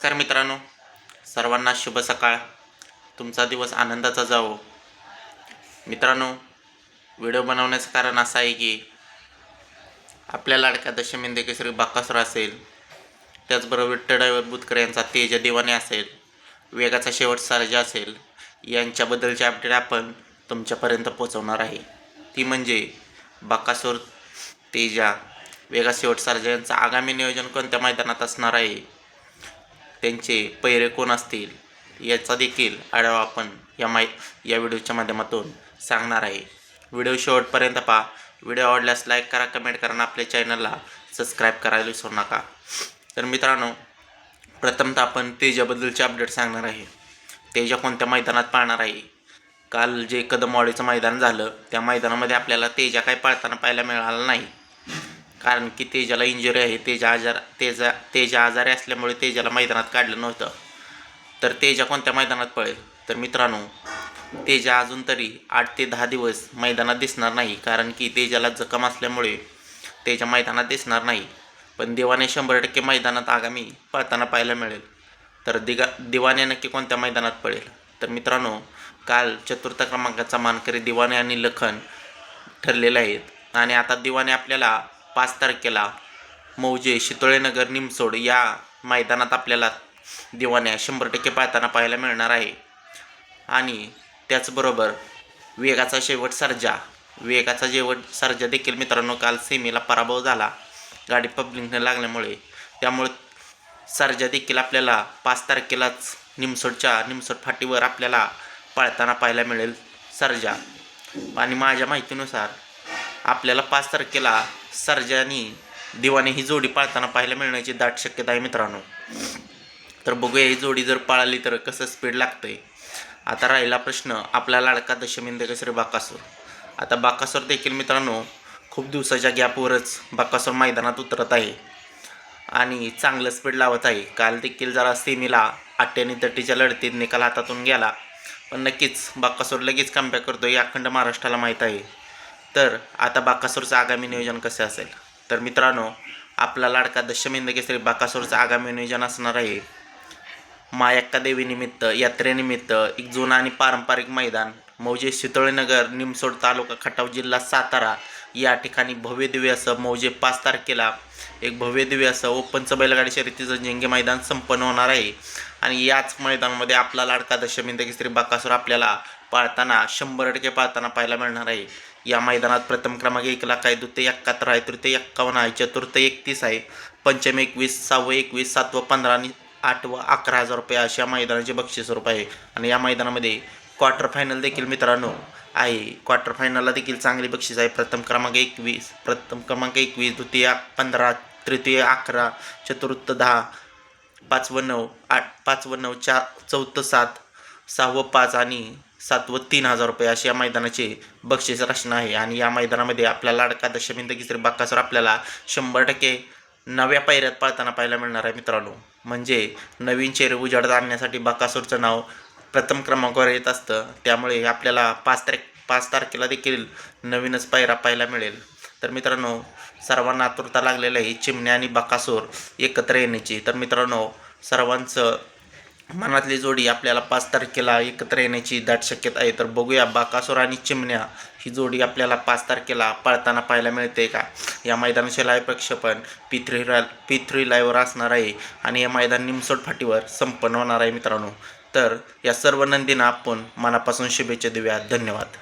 नमस्कार मित्रांनो सर्वांना शुभ सकाळ. तुमचा दिवस आनंदाचा जावो. मित्रांनो व्हिडिओ बनवण्याचं कारण असं आहे की आपल्या लाडक्या दशमिंदे केसरी बाकासुर असेल त्याचबरोबर विठ्ठल बुतकर यांचा तेज दिवाने असेल वेगाचा शेवट सारजा असेल यांच्याबद्दलचे अपडेट आपण तुमच्यापर्यंत पोहोचवणार आहे. ती म्हणजे बाकासूर तेजा वेगा शेवट सारजा यांचं आगामी नियोजन कोणत्या मैदानात असणार आहे? त्यांचे पैरे कोण असतील याचा देखील आढावा आपण या माय या व्हिडिओच्या माध्यमातून सांगणार आहे. व्हिडिओ शेवटपर्यंत पहा. व्हिडिओ आवडल्यास लाईक करा कमेंट करा आणि आपल्या चॅनलला सबस्क्राईब करायला विसरू नका. तर मित्रांनो प्रथमतः आपण तेजाबद्दलचे अपडेट सांगणार आहे. तेजा कोणत्या मैदानात पाळणार आहे? काल जे कदमवाडीचं मैदान झालं त्या मैदानामध्ये आपल्याला तेजा काही पाळताना पाहायला मिळालं नाही. कारण की तेजाला इंजुरी आहे तेजा आजार तेजा तेजा आजारी असल्यामुळे तेजाला मैदानात काढलं नव्हतं. तर तेजा कोणत्या मैदानात पळेल? तर मित्रांनो तेजा अजून तरी आठ ते दहा दिवस मैदानात दिसणार नाही कारण की तेजाला जखम असल्यामुळे तेजा मैदानात दिसणार नाही. पण दिवाने शंभर टक्के मैदानात आगामी पळताना पाहायला मिळेल. तर दिगा दिवाने नक्की कोणत्या मैदानात पळेल? तर मित्रांनो काल चतुर्थ क्रमांकाचा मानकरी दिवाने आणि लखन ठरलेले आहेत. आणि आता दिवाने आपल्याला पाच तारखेला मौजे शितोळेनगर निमसोड या मैदानात आपल्याला दिवाण्या शंभर टक्के पाळताना पाहायला मिळणार आहे. आणि त्याचबरोबर वेगाचा शेवट सर्जा. वेगाचा शेवट सर्जा देखील मित्रांनो काल सेमीला पराभव झाला. गाडी पब्लिकने लागल्यामुळे. त्यामुळे सर्जा देखील आपल्याला पाच तारखेलाच निमसोडच्या निमसोड फाटीवर आपल्याला पाळताना पाहायला मिळेल सर्जा. आणि माझ्या माहितीनुसार आपल्याला पाच तारखेला सर्जा आणि दिवाने ही जोडी पाळताना पाहायला मिळण्याची दाट शक्यता आहे मित्रांनो. तर बघूया ही जोडी जर पाळाली तर कसं स्पीड लागतंय. आता राहिला प्रश्न आपला लाडका दशमिंद कसरे बाकासूर. आता बाकासूर देखील मित्रांनो खूप दिवसाच्या गॅपवरच बाकासूर मैदानात उतरत आहे. आणि चांगलं स्पीड लावत आहे. काल देखील जरा सेमीला अठ्ठ्याण्णी तट्टीच्या लढतीत निकाल हातातून गेला. पण नक्कीच बाकासूर लगेच कमबॅक करतो हे अखंड महाराष्ट्राला माहीत आहे. तर आता बाकासूरचं आगामी नियोजन कसे असेल? तर मित्रांनो आपला लाडका दशमेंद केसरी बाकासूरचं आगामी नियोजन असणार आहे. मायक्का देवीनिमित्त यात्रेनिमित्त एक जुनं आणि पारंपरिक मैदान मौजे शितोळेनगर निमसोड तालुका खटाव जिल्हा सातारा या ठिकाणी भव्य दिव्य असं मौजे पाच तारखेला एक भव्य दिव्य असं ओपनचं बैलगाडी शर्यतीचं जेंगे मैदान संपन्न होणार आहे. आणि याच मैदानामध्ये आपला लाडका दशमिंद केसरी बाकासूर आपल्याला पाळताना शंभर टक्के पाळताना पाहायला मिळणार आहे. या मैदानात प्रथम क्रमांक एक लाख आहे द्वितीय एकाहत्तर आहे तृतीय एक्कावन्न आहे चतुर्थ एकतीस आहे पंचम एकवीस सहावं एकवीस सातवं पंधरा आणि आठवं अकरा हजार रुपये अशा मैदानाचे बक्षीस स्वरूप आहे. आणि या मैदानामध्ये क्वार्टर फायनल देखील मित्रांनो आहे. क्वार्टर फायनलला देखील चांगली बक्षीस आहे. प्रथम क्रमांक एकवीस प्रथम क्रमांक एकवीस द्वितीय पंधरा तृतीय अकरा चतुर्थ दहा पाचवं नऊ आठ पाचवं नऊ चार चौथं सात सहावं पाच आणि सात व तीन हजार रुपये अशी या मैदानाची बक्षीस रचना आहे. आणि या मैदानामध्ये आपला लाडका दशमिंद किसरी बाक्कासर आपल्याला शंभर टक्के नव्या पायऱ्यात पाळताना पाहायला मिळणार आहे मित्रांनो. म्हणजे नवीन चेहरे उजाडत आणण्यासाठी बाकासूरचं नाव प्रथम क्रमांकावर येत असतं. त्यामुळे आपल्याला पाच तारीख पाच तारखेला देखील नवीनच पायरा पाहायला मिळेल. तर मित्रांनो सर्वांना आतुरता लागलेलं आहे. चिमण्या आणि बाकासूर एकत्र येण्याची. तर मित्रांनो सर्वांचं मनातली जोडी आपल्याला पाच तारखेला एकत्र येण्याची दाट शक्यता आहे. तर बघूया बाकासूर आणि चिमण्या ही जोडी आपल्याला पाच तारखेला पळताना पाहायला मिळते का? या मैदानाचे लाईव्ह प्रक्षेपण पी थ्री पी थ्री लाईव्हवर असणार आहे आणि हे मैदान निमसोड फाटीवर संपन्न होणार आहे मित्रांनो. तर या सर्व नंदींना आपण मनापासून शुभेच्छा देऊया. धन्यवाद.